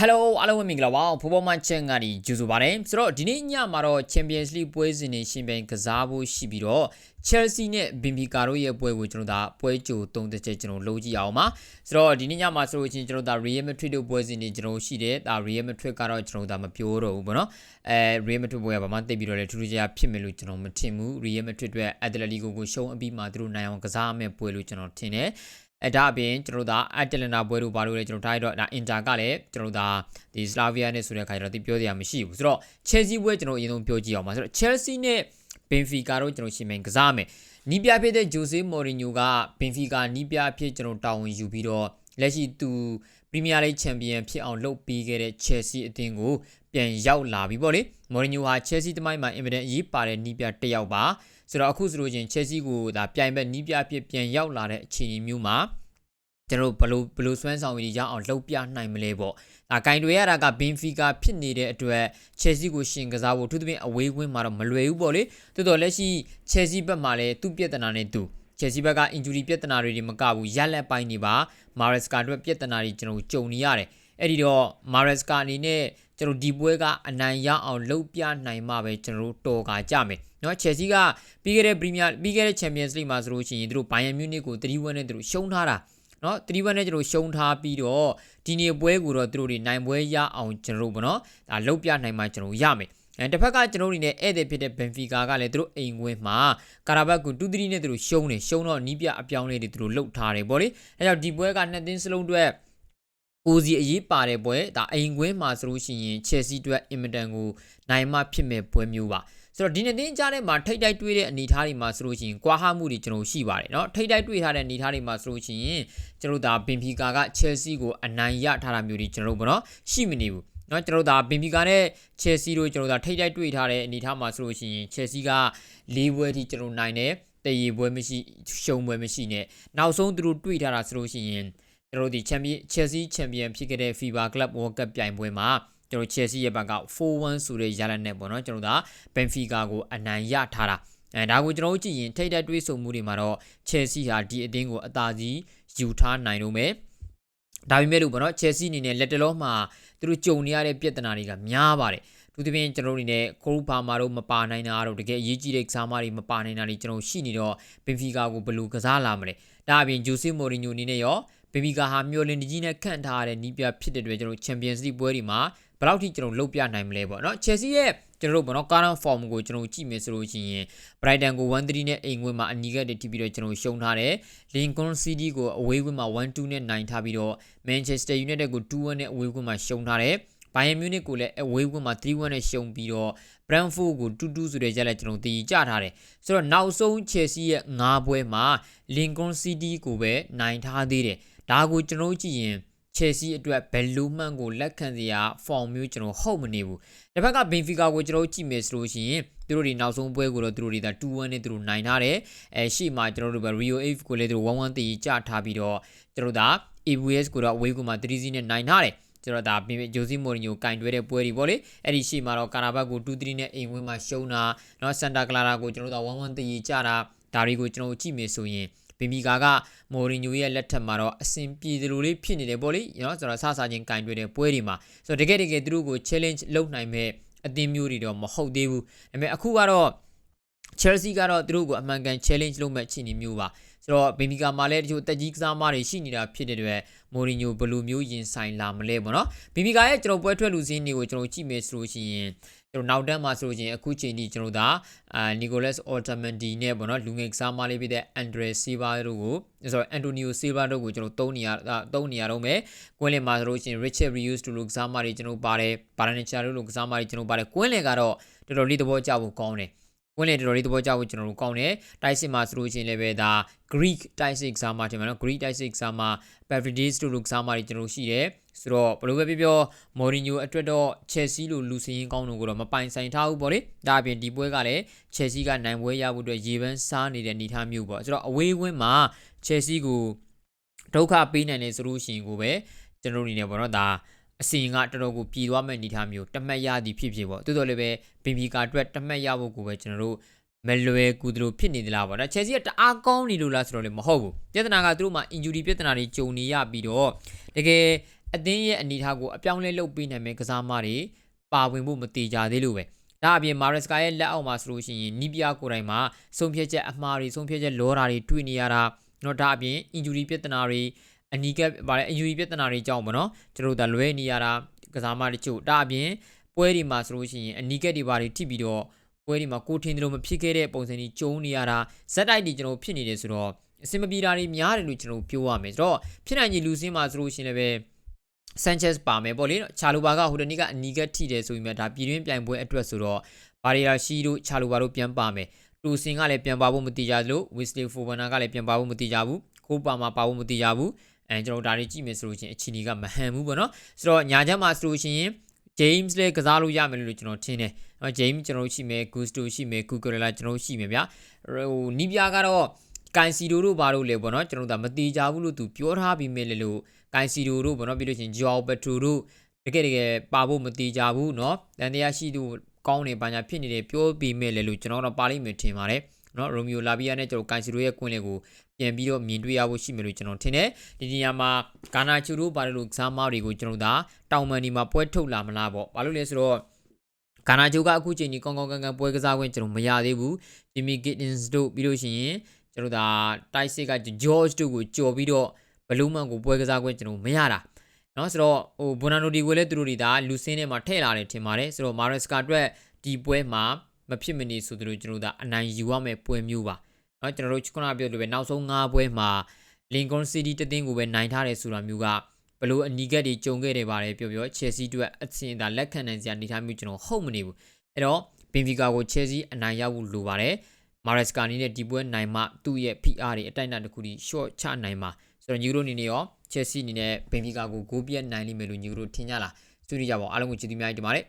Hello အားလုံးပဲမင်္ဂလာပါဖိုးပေါ်မချန်ကနေကြိုဆိုပါရစေဆိုတော့ဒီနေ့ညမှာတော့ Champions League ပွဲစဉ်တွေရှင်ပြိုင်ကစားဖို့ရှိပြီးတော့ Chelsea နဲ့ Benfica တို့ရဲ့ပွဲကိုကျွန်တော်တို့ပွဲကြိုသုံးတစ်ချက်ကျွန်တော်လုပ်ကြည့်အောင်ပါဆိုတော့ဒီနေ့ညမှာဆိုလို့ချင်းကျွန်တော်တို့ Real Madrid တို့ပွဲစဉ်တွေကျွန်တော်ရှိတယ်ဒါ Real Madrid ကတော့ကျွန်တော်တို့မပြောတော့ဘူးပေါ့နော်အဲ Real Madrid ပွဲကဘာမှသိပြီးတော့လေထူးထူးခြားခြားဖြစ်မယ်လို့ကျွန်တော်မထင်ဘူး Real Madrid အတွက် Atletico ကိုရှုံးအပြီးမှသူတို့နိုင်အောင်ကစားမယ်ပွဲလို့ကျွန်တော်ထင်တယ် အဲဒါအပြင်ကျွန်တော်တို့ဒါအက်တလန်နာပွဲတို့ဘာလို့လဲကျွန်တော်ထားရတော့ဒါအင်တာကလည်းကျွန်တော်တို့ဒါဒီစလာဗီးယားနဲ့ဆိုတဲ့ခါကျတော့ဒီပြောစရာမရှိဘူးဆိုတော့ Chelsea ပွဲကျွန်တော်အရင်ဆုံးပြောကြည့်အောင်ပါဆိုတော့ Chelsea နဲ့ Benfica တို့ကျွန်တော်ရှင်မင်ကစားမယ်နီးပြဖြစ်တဲ့ဂျိုဆေးမော်ရီညိုက Benfica နီးပြဖြစ်ကျွန်တော်တာဝန်ယူပြီးတော့လက်ရှိသူပရီးမီးယားလိချန်ပီယံဖြစ်အောင်လုပ်ပေးခဲ့တဲ့ Chelsea အသင်းကိုပြန်ရောက်လာပြီပေါ့လေမော်ရီညိုဟာ Chelsea တမိုင်းမှာအင်မတန်အရေးပါတဲ့နီးပြတစ်ယောက်ပါ ဆိုတော့အခုဆိုလို့ချင်း Chelsea ကိုဒါပြိုင်ဘက်နီးပြဖြစ်ပြန်ရောက်လာတဲ့အခြေအနေမျိုးမှာကျွန်တော်ဘလို့ဘလို့စွမ်းဆောင်ရည်ရအောင်လှုပ်ပြနိုင်မလဲပေါ့ဒါကင်တွေရတာကဘင်ဖီကာဖြစ်နေတဲ့အတွက်ချယ်ဆီကိုရှင်ကစားဖို့သူသဖြင့်အဝေးကွင်းမှာတော့မလွယ်ဘူးပေါ့လေတိုးတော်လက်ရှိချယ်ဆီဘက်မှာလည်းသူ့ပြဿနာနဲ့သူချယ်ဆီဘက်က injury ပြဿနာတွေမကဘူးရက်လက်ပိုင်းနေပါမာရက်စကာအတွက်ပြဿနာတွေကျွန်တော်ကြုံနေရတယ်အဲ့ဒီတော့မာရက်စကာအနေနဲ့ ကျွန်တော်ဒီပွဲကအနိုင်ရအောင်လှုပ်ပြနိုင်မှပဲကျွန်တော်တော်ကကြမယ်เนาะချယ်ဆီကပြီးခဲ့တဲ့ပရီးမီးယားပြီးခဲ့တဲ့ချန်ပီယံစ်လိမှာဆိုလို့ရှိရင်သူတို့ဘိုင်ယန်မြူးနစ်ကို3-1နဲ့သူတို့ရှုံးထားတာနော်3-1နဲ့ကျွန်တော်ရှုံးထားပြီးတော့ဒီနေ့ပွဲကိုတော့သူတို့တွေနိုင်ပွဲရအောင်ကျွန်တော်တို့ပေါ့နော်ဒါလှုပ်ပြနိုင်မှကျွန်တော်ရမယ်အဲတစ်ဖက်ကကျွန်တော်တို့အနေနဲ့ဧည့်သည်ဖြစ်တဲ့ Benfica ကလည်းသူတို့အိမ်ခွင်းမှာကာရာဘတ်ကို2-3နဲ့သူတို့ရှုံးတယ်ရှုံးတော့နီးပြအပြောင်းလေးတွေသူတို့လှုပ်ထားတယ်ပေါ့လေအဲကြောင့်ဒီပွဲကနှစ်သင်းစလုံးအတွက် ကိုစီအရေးပါတဲ့ပွဲဒါအိမ်ခွင်းမှာဆိုလို့ရှိရင် Chelsea အတွက်အင်မတန်ကိုနိုင်မှဖြစ်မဲ့ပွဲမျိုးပါဆိုတော့ဒီနေ့တင်းကြားထဲမှာထိတ်တိုက်တွေ့တဲ့အနေအထားတွေမှာဆိုလို့ရှိရင်ကွာဟမှုတွေကျွန်တော်ရှိပါတယ်เนาะထိတ်တိုက်တွေ့ထားတဲ့အနေအထားတွေမှာဆိုလို့ရှိရင်ကျွန်တော်ဒါဘင်ဖီကာက Chelsea ကိုအနိုင်ရထားတာမျိုးတွေကျွန်တော်တို့ဘောနော်ရှိမနေဘူးเนาะကျွန်တော်ဒါဘင်ဖီကာနဲ့ Chelsea တို့ကျွန်တော်ဒါထိတ်တိုက်တွေ့ထားတဲ့အနေအထားမှာဆိုလို့ရှိရင် Chelsea က၄ပွဲထိကျွန်တော်နိုင်တယ်တည်ရပွဲမရှိရှုံပွဲမရှိနဲ့နောက်ဆုံးသူတို့တွေ့ထားတာဆိုလို့ရှိရင် ကျွန်တော်ဒီချန်ပီယံ Chelsea ချန်ပီယံဖြစ်ခဲ့တဲ့ FIBA Club World Cup ပြိုင်ပွဲမှာကျွန်တော် Chelsea ရဲ့ဘက်က4-1ဆိုတဲ့ရလဒ်နဲ့ပေါ့နော်ကျွန်တော်ဒါ Benfica ကိုအနိုင်ရထားတာအဲဒါကိုကျွန်တော်တို့ကြည့်ရင်ထိတ်တက်တွေးဆုံမှုတွေမှာတော့ Chelsea ဟာဒီအတင်းကိုအသာစီးယူထားနိုင်လို့မယ်ဒါပေမဲ့လို့ပေါ့နော် Chelsea အနေနဲ့လက်တလုံးမှာသူတို့ကြုံနေရတဲ့ပြဿနာတွေကများပါတယ်သူတပင်းကျွန်တော်တို့အနေနဲ့ကိုရူပါမာတို့မပါနိုင်တာတော့တကယ်အရေးကြီးတဲ့ကစားမတွေမပါနိုင်တာတွေကျွန်တော်ရှိနေတော့ဘင်ဖီကာကိုဘယ်လိုကစားလာမလဲဒါအပြင်ဂျိုဆေမိုရီညိုအနေနဲ့ရော ဘင်ဖီကာဟာမျောလင်ကြီးနဲ့ခန့်ထားတဲ့နီးပြဖြစ်တဲ့အတွက်ကျွန်တော်ချန်ပီယံစ်လိပွဲတွေမှာဘယ်လောက်ထိကျွန်တော်လုတ်ပြနိုင်မလဲပေါ့နော်ချယ်ဆီရဲ့ကျွန်တော်တို့ပေါ့နော် current form ကိုကျွန်တော်ကြည့်မယ်ဆိုလို့ရှိရင် Brighton ကို1-3နဲ့အိမ်ခွင်းမှာအနီးကပ်တွေထိပြီးတော့ကျွန်တော်ရှုံးထားတယ် Lincoln City ကိုအဝေးခွင်းမှာ1-2နဲ့နိုင်ထားပြီးတော့ Manchester United ကို2-1နဲ့အဝေးခွင်းမှာရှုံးထားတယ်ဘိုင်ယန်မြူးနစ်ကိုလည်းအဝေးကွင်းမှာ3-1နဲ့ရှုံးပြီးတော့ Brentford ကို2-2ဆိုတဲ့ရက်လက်ကျွန်တော်တည်ကြထားတယ်ဆိုတော့နောက်ဆုံး Chelsea ရဲ့9ပွဲမှာ Lincoln City ကိုပဲနိုင်ထားသေးတယ် ဒါကိုကျွန်တော်ကြည့်ရင် Chelsea အတွက်ဘယ်လိုမှန်ကိုလက်ခံစရာ form မျိုးကျွန်တော်ဟုတ်မနေဘူး။တစ်ဖက်က Benfica ကိုကျွန်တော်ကြည့်မယ်ဆိုလို့ရှိရင်သူတို့ဒီနောက်ဆုံးပွဲကိုတော့သူတို့တွေဒါ2-1နဲ့သူတို့နိုင်ထားတယ်။အဲရှေ့မှာကျွန်တော်တို့ပဲ Rio Ave ကိုလည်းသူတို့1-1တည်ကြထားပြီးတော့ကျွန်တော်ဒါ ABS ကိုတော့အဝေးကမှာ3-0နဲ့နိုင်ထားတယ်။ကျွန်တော်ဒါဂျိုစီမိုရီညိုကင်တွဲတဲ့ပွဲတွေပေါ့လေအဲ့ဒီရှေ့မှာတော့ကာရာဘတ်ကို2-3နဲ့အိမ်ဝင်းမှာရှုံးတာเนาะစန်တာကလာရာကိုကျွန်တော်တို့1-1တည်ကြတာဒါတွေကိုကျွန်တော်ကြည့်မယ်ဆိုရင် ဘီမီကာကမော်ရီညိုရဲ့လက်ထက်မှာတော့အဆင်ပြေသလိုလေးဖြစ်နေတယ်ပေါ့လေနော်ဆိုတော့ဆဆချင်းကင်တွေ့တဲ့ပွဲတွေမှာဆိုတော့တကယ်တကယ်သူတို့ကို challenge လုပ်နိုင်မဲ့အသင်းမျိုးတွေတော့မဟုတ်သေးဘူးဒါပေမဲ့အခုကတော့ Chelsea ကတော့သူတို့ကိုအမှန်ကန် challenge လုပ်မဲ့အခြေအနေမျိုးပါ ဆိုတော့ဘီမီကာမှာလည်းတချို့တက်ကြီးကစားမတွေရှိနေတာဖြစ်တဲ့အတွက်မိုရီညိုဘယ်လိုမျိုးရင်ဆိုင်လာမလဲပေါ့နော်ဘီမီကာရဲ့ကျွန်တော်ပွဲထွက်လူစင်းတွေကိုကျွန်တော်ကြည့်မယ်ဆိုလို့ရှိရင်ကျွန်တော်နောက်တန်းမှာဆိုရင်အခုချိန်ထိကျွန်တော်ဒါအာနီကိုလက်စ်အော်တမန်ဒီနဲ့ပေါ့နော်လူငယ်ကစားမလေးဖြစ်တဲ့အန်ဒရယ်ဆီဗာတို့ကိုဆိုတော့အန်တိုနီယိုဆီဗာတို့ကိုကျွန်တော်သုံးနေရသုံးနေရတော့မယ်ကွင်းလင်မှာဆိုလို့ရှိရင် Richard Rios တို့လူကစားမတွေကျွန်တော်ပါတယ်ဘာရနချာတို့လူကစားမတွေကျွန်တော်ပါတယ်ကွင်းလင်ကတော့တော်တော်လေးသဘောကျဖို့ကောင်းတယ် ဝင်လေတော်တော်လေးသဘောကျဖို့ကျွန်တော်တို့ကောင်းတယ်တိုက်စစ်မှာဆိုလို့ရှိရင်လည်းပဲဒါ Greek တိုက်စစ် exam မှာတင်မှာနော် Greek တိုက်စစ် exam မှာ Pavlidis တို့လို exam မှာကျွန်တော်တို့ရှိတယ်ဆိုတော့ဘယ်လိုပဲပြောပြောမော်ရီညိုအတွက်တော့ Chelsea လိုလူစင်းကောင်းတို့ကိုတော့မပိုင်ဆိုင်ထားဘူးပေါ့လေဒါအပြင်ဒီပွဲကလည်း Chelsea ကနိုင်ပွဲရဖို့အတွက်ရေပန်းစားနေတဲ့အနေအထားမျိုးပေါ့ဆိုတော့အဝေးဝင်းမှာ Chelsea ကိုဒုက္ခပေးနိုင်တယ်ဆိုလို့ရှိရင်ကိုပဲကျွန်တော်တို့အနေနဲ့ပေါ့နော်ဒါ အစီရင်ကတော်တော်ကိုပြည်သွားမဲ့အနေထားမျိုးတမတ်ရသည်ဖြစ်ဖြစ်ပေါ့တိုးတော်လည်းပဲဘင်ဘီကာအတွက်တမတ်ရဖို့ကိုပဲကျွန်တော်တို့မလွယ်ကူသလိုဖြစ်နေသလားပေါ့နော်ချယ်ဆီကတအားကောင်းနေလို့လားဆိုတော့လည်းမဟုတ်ဘူးပြဿနာကသူတို့မှာ injury ပြဿနာတွေကြုံနေရပြီးတော့တကယ်အသင်းရဲ့အနေအထားကိုအပြောင်းလဲလုပ်ပေးနိုင်မယ့်ကစားမတွေပါဝင်ဖို့မတိကြသေးလို့ပဲဒါအပြင်မာရက်စကာရဲ့လက်အောက်မှာဆိုလို့ရှိရင်နီးပြားကိုယ်တိုင်မှာဆုံးဖြတ်ချက်အမှားတွေဆုံးဖြတ်ချက်လောတာတွေတွေ့နေရတာတော့ဒါအပြင် injury ပြဿနာတွေ အနီးကပ်ဗါလဲ injury ပြဿနာတွေကြောင့်ပေါ့နော်ကျွန်တော်တို့ဒါလွဲနေရတာကစားမတချို့ဒါအပြင်ပွဲတွေမှာဆိုလို့ရှိရင်အနီးကပ်တွေဘာတွေထိပြီးတော့ပွဲတွေမှာကိုထင်းတယ်လို့မဖြစ်ခဲ့တဲ့ပုံစံကြီးကျုံနေရတာဇက်တိုက်တွေကျွန်တော်ဖြစ်နေတယ်ဆိုတော့အစင်မပြေတာတွေများတယ်လို့ကျွန်တော်ပြောရမယ်ဆိုတော့ဖြစ်နိုင်ကြီးလူစင်းမှာဆိုလို့ရှိရင်လည်းဆန်ချက်ပါမယ်ပေါ့လေချာလိုဘာကဟိုတနေ့ကအနီးကပ်ထိတယ်ဆိုပြီးမှဒါပြည်တွင်းပြိုင်ပွဲအတွက်ဆိုတော့ဘာရီယာရှိတို့ချာလိုဘာတို့ပြန်ပါမယ်တူစင်ကလည်းပြန်ပါဖို့မတိကြသလိုဝစ်စလီဖိုဘနာကလည်းပြန်ပါဖို့မတိကြဘူးကိုပါမှာပါဖို့မတိကြဘူး အဲကျွန်တော်ဒါတွေကြည့်မယ်ဆိုလို့ချင်းအချီနီကမဟန်ဘူးပေါ့နော်ဆိုတော့ညာချက်မှာဆိုလို့ရှိရင် James လည်းကစားလို့ရမယ်လို့ကျွန်တော်ထင်တယ်။အဲ James ကျွန်တော်တို့ရှိမယ် Gusto ရှိမယ် Cucurella ကျွန်တော်တို့ရှိမယ်ဗျာ။ဟိုနီးပြားကတော့ကန်စီဒိုတို့ဘာလို့လဲပေါ့နော်ကျွန်တော်တို့ဒါမတိကြဘူးလို့သူပြောထားပြီးမယ်လေလို့ကန်စီဒိုတို့ပေါ့နော်ပြီးလို့ချင်း Joao Petro တို့တကယ်တကယ်ပါဖို့မတိကြဘူးเนาะတန်တရားရှိသူကောင်းနေပါညာဖြစ်နေတယ်ပြောပြီးမယ်လေလို့ကျွန်တော်တော့ပါလိမ့်မယ်ထင်ပါတယ် เนาะရိုမီယိုလာဘီယာနဲ့ကျွန်တော်ကန်စီဒိုရဲ့ကွင်းလေးကိုပြန်ပြီးတော့မြင်တွေ့ရဖို့ရှိမယ်လို့ကျွန်တော်ထင်တယ်ဒီနေရာမှာဂါနာချူတို့ဘာလို့ကစားမတွေကိုကျွန်တော်ဒါတောင်မန်ဒီမှာပွဲထုတ်လာမလားပေါ့ဘာလို့လဲဆိုတော့ဂါနာဂျိုကအခုချိန်ကြီးကောင်းကောင်းကန်ကန်ပွဲကစားခွင့်ကျွန်တော်မရသေးဘူးဂျီမီဂစ်တင်စ်တို့ပြီးလို့ရှိရင်ကျွန်တော်ဒါတိုက်စစ်ကဂျော့ဂျ်တို့ကိုကြော်ပြီးတော့ဘလူးမန်ကိုပွဲကစားခွင့်ကျွန်တော်မရတာเนาะဆိုတော့ဟိုဘွန်နာနိုဒီကိုလည်းသူတို့တွေဒါလူစင်းထဲမှာထည့်လာတယ်ထင်ပါတယ်ဆိုတော့မာရက်စကာအတွက်ဒီပွဲမှာ မဖြစ်မနေဆိုသူတို့ကျွန်တော်ဒါအနိုင်ယူရမယ့်ပွဲမျိုးပါเนาะကျွန်တော်တို့ခုနပြောလို့ပဲနောက်ဆုံး၅ပွဲမှာ Lincoln City တသင်းကိုပဲနိုင်ထားတယ်ဆိုတာမျိုးကဘလို့အနီးကပ်တွေကြုံခဲ့တယ်ပါတယ်ပြောပြော Chelsea အတွက်အဆင်ဒါလက်ခံနိုင်စရာအနေထားမျိုးကျွန်တော်ဟုတ်မနေဘူးအဲ့တော့ Benfica ကို Chelsea အနိုင်ရဖို့လိုပါတယ်မာရက်စကာနီနဲ့ဒီပွဲနိုင်မှသူ့ရဲ့ PR တွေအတိုက်အနတစ်ခုထိ short ချနိုင်မှာဆိုတော့ညီတို့အနေနဲ့ရော Chelsea အနေနဲ့ Benfica ကိုဂိုးပြတ်နိုင်လိမ့်မယ်လို့ညီတို့ထင်ကြလားစူးရကြပါအောင်အားလုံးကိုကျေးဇူးများတင်ပါတယ်